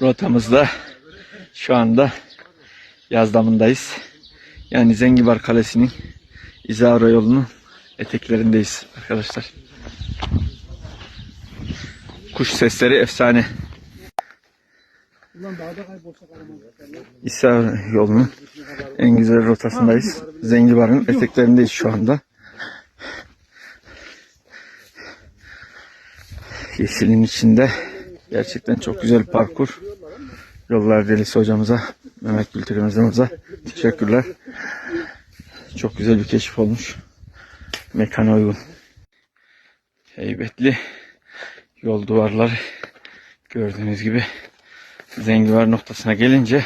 Rotamızda şu anda Yazdam'ındayız. Yani Zengibar Kalesi'nin İzahara yolunun eteklerindeyiz arkadaşlar. Kuş sesleri efsane. İsa yolunun en güzel rotasındayız. Zengibar'ın eteklerindeyiz şu anda. Yeşilin içinde gerçekten çok güzel parkur. Yollar Delisi hocamıza, Mehmet Gültürk hocamıza teşekkürler. Çok güzel bir keşif olmuş. Mekana uygun. Heybetli yol duvarları gördüğünüz gibi Zengivar noktasına gelince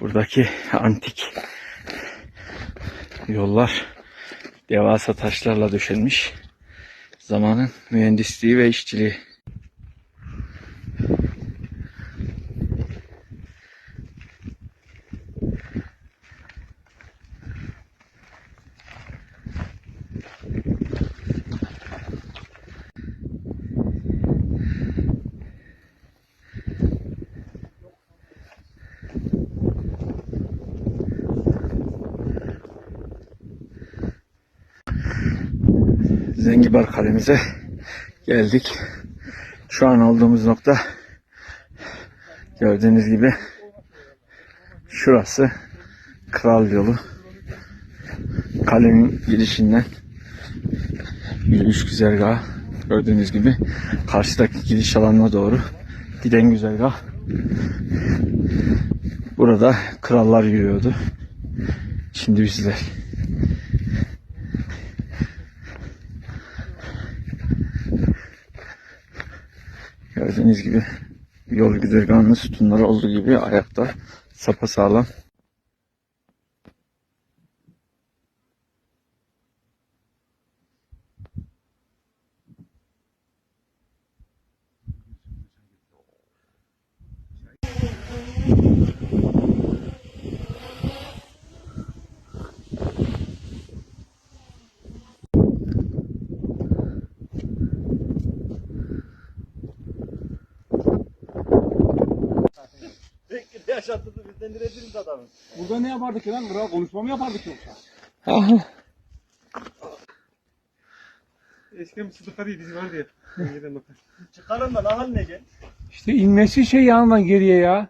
buradaki antik yollar devasa taşlarla döşenmiş. Zamanın mühendisliği ve işçiliği. Zengibar kalemize geldik. Şu an olduğumuz nokta gördüğünüz gibi şurası Kral Yolu. Kalenin girişinden yürüyüş güzergahı gördüğünüz gibi karşıdaki giriş alanına doğru giden güzergah. Burada krallar yürüyordu. Şimdi bizler. Gördüğünüz gibi yol güzergahının sütunları olduğu gibi ayakta sapasağlam. Bekir yaşattı bizden diretiriz adamı. Burada ne yapardık lan? Kral konuşma mı yapardık yoksa? Eskiden bir Sıdıkari dizi vardı ya. Çıkarın da ne haline gel. İşte inmesi şey yanından geriye ya.